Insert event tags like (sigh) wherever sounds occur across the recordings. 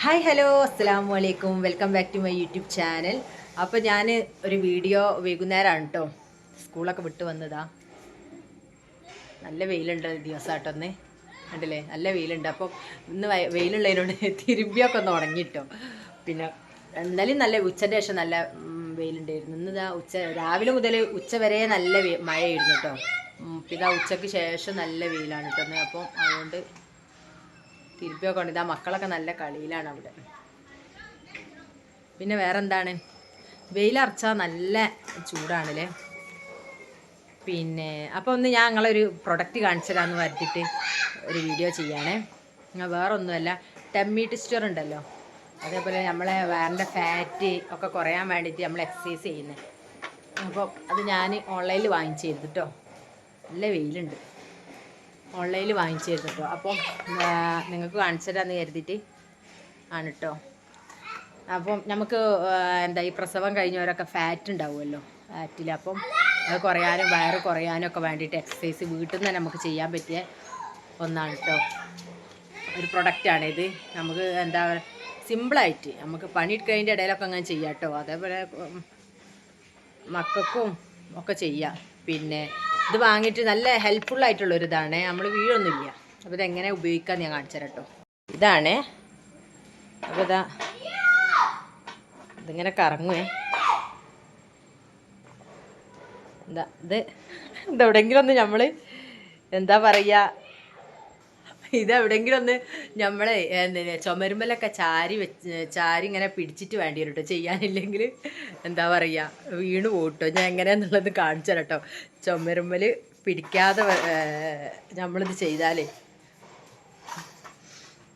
Hi hello അസ്സാം വലൈക്കും welcome back to my YouTube channel അപ്പോൾ ഞാൻ ഒരു വീഡിയോ വൈകുന്നേരമാണ് കേട്ടോ സ്കൂളൊക്കെ വിട്ട് വന്നതാ. നല്ല വെയിലുണ്ട് ദിവസമായിട്ടൊന്ന് കണ്ടില്ലേ? നല്ല വെയിലുണ്ട്. അപ്പോൾ ഇന്ന് വയ- വെയിലുള്ളതിനോട് (laughs) തിരുമ്പിയൊക്കെ ഒന്ന് ഉണങ്ങിട്ടോ. പിന്നെ എന്നാലും നല്ല ഉച്ചന്റെ ശേഷം നല്ല വെയിലുണ്ടായിരുന്നു. ഇന്ന് ഉച്ച രാവിലെ മുതൽ ഉച്ച വരെ നല്ല മഴയായിരുന്നു കേട്ടോ പിന്നെ ഉച്ചയ്ക്ക് ശേഷം നല്ല വെയിലാണ് കേട്ടോ അപ്പോൾ അപ്പം അതുകൊണ്ട് തിരുപ്പിയൊക്കെ ഇതാ മക്കളൊക്കെ നല്ല കളിയിലാണ് അവിടെ. പിന്നെ വേറെ എന്താണ് വെയിലറച്ചാൽ നല്ല ചൂടാണല്ലേ? പിന്നെ അപ്പോൾ ഒന്ന് ഞാൻ നിങ്ങളൊരു പ്രൊഡക്റ്റ് കാണിച്ചു തരാമെന്ന് വരുത്തിയിട്ട് ഒരു വീഡിയോ ചെയ്യാണേ. വേറെ ഒന്നുമല്ല ടെമ്മി ടിസ്റ്റർ ഉണ്ടല്ലോ. അതേപോലെ നമ്മളെ വേറെ ഫാറ്റ് ഒക്കെ കുറയാൻ വേണ്ടിയിട്ട് നമ്മൾ എക്സസൈസ് ചെയ്യുന്നത് അപ്പോൾ അത് ഞാൻ ഓൺലൈനിൽ വാങ്ങിച്ചു ചെയ്തിട്ടോ നല്ല വെയിലുണ്ട്. ഓൺലൈനിൽ വാങ്ങിച്ചിരുന്നു കേട്ടോ. അപ്പം നിങ്ങൾക്ക് കാണിച്ചു തരാമെന്ന് കരുതിയിട്ട് ആണ് കേട്ടോ അപ്പം നമുക്ക് എന്താ ഈ പ്രസവം കഴിഞ്ഞവരൊക്കെ ഫാറ്റ് ഉണ്ടാവുമല്ലോ ഫാറ്റിൽ അപ്പം അത് കുറയാനും വയറ് കുറയാനും ഒക്കെ വേണ്ടിയിട്ട് എക്സസൈസ് വീട്ടിൽ നിന്ന് നമുക്ക് ചെയ്യാൻ പറ്റിയ ഒന്നാണ് കേട്ടോ ഒരു പ്രൊഡക്റ്റാണ് ഇത്. നമുക്ക് എന്താ സിമ്പിളായിട്ട് നമുക്ക് പണിയെടുക്കുന്നതിന്റെ ഇടയിലൊക്കെ അങ്ങനെ ചെയ്യാം കേട്ടോ അതേപോലെ മക്കൾക്കും ഒക്കെ ചെയ്യാം. പിന്നെ ഇത് വാങ്ങിയിട്ട് നല്ല ഹെൽപ്ഫുൾ ആയിട്ടുള്ള ഒരു ഇതാണ് നമ്മൾ വീഴൊന്നുമില്ല. അപ്പോൾ ഇതെങ്ങനെ ഉപയോഗിക്കാൻ ഞാൻ കാണിച്ചു തരാം ഇതാണ്. അപ്പോൾ ഇതാ. ഇതിങ്ങനെ കറങ്ങുവേ. എന്താ ഇത്? ഇതെവിടെയെങ്കിലും ഒന്ന് നമ്മൾ എന്താ പറയുക ഇതെവിടെയെങ്കിലും ഒന്ന് നമ്മളെ എന്തിനാ ചുമരുമ്പലൊക്കെ ചാരി വെച്ച് ചാരി ഇങ്ങനെ പിടിച്ചിട്ട് വേണ്ടി വരും കേട്ടോ ചെയ്യാനില്ലെങ്കിൽ എന്താ പറയുക വീണ് പോട്ടോ. ഞാൻ എങ്ങനെയാന്നുള്ളത് കാണിച്ചു കേട്ടോ ചുമരുമ്പൽ പിടിക്കാതെ നമ്മളിത് ചെയ്താലേ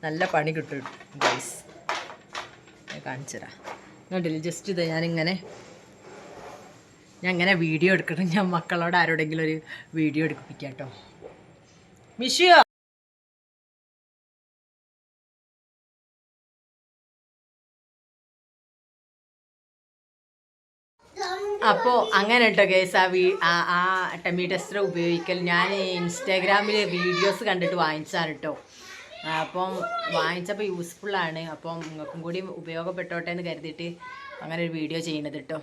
നല്ല പണി കിട്ടും ഗൈസ് കാണിച്ചു തരാം. കണ്ടില്ല ജസ്റ്റ് ഇത് ഞാനിങ്ങനെ ഞാൻ ഇങ്ങനെ വീഡിയോ എടുക്കണം ഞാൻ മക്കളോട് ആരോടെങ്കിലും ഒരു വീഡിയോ എടുപ്പിക്കാം കേട്ടോ മിഷിയോ അപ്പോൾ അങ്ങനെ കേട്ടോ കേസ് ആ വീ ആ ആ ടെമ്മി ടെസ്റ്റർ ഉപയോഗിക്കൽ ഞാൻ ഇൻസ്റ്റാഗ്രാമിൽ വീഡിയോസ് കണ്ടിട്ട് വാങ്ങിച്ചാണ് കേട്ടോ അപ്പം വാങ്ങിച്ചപ്പോൾ യൂസ്ഫുള്ളാണ് അപ്പം നിങ്ങൾക്കും കൂടി ഉപയോഗപ്പെട്ടോട്ടെ എന്ന് കരുതിയിട്ട് അങ്ങനെ ഒരു വീഡിയോ ചെയ്യണത് കേട്ടോ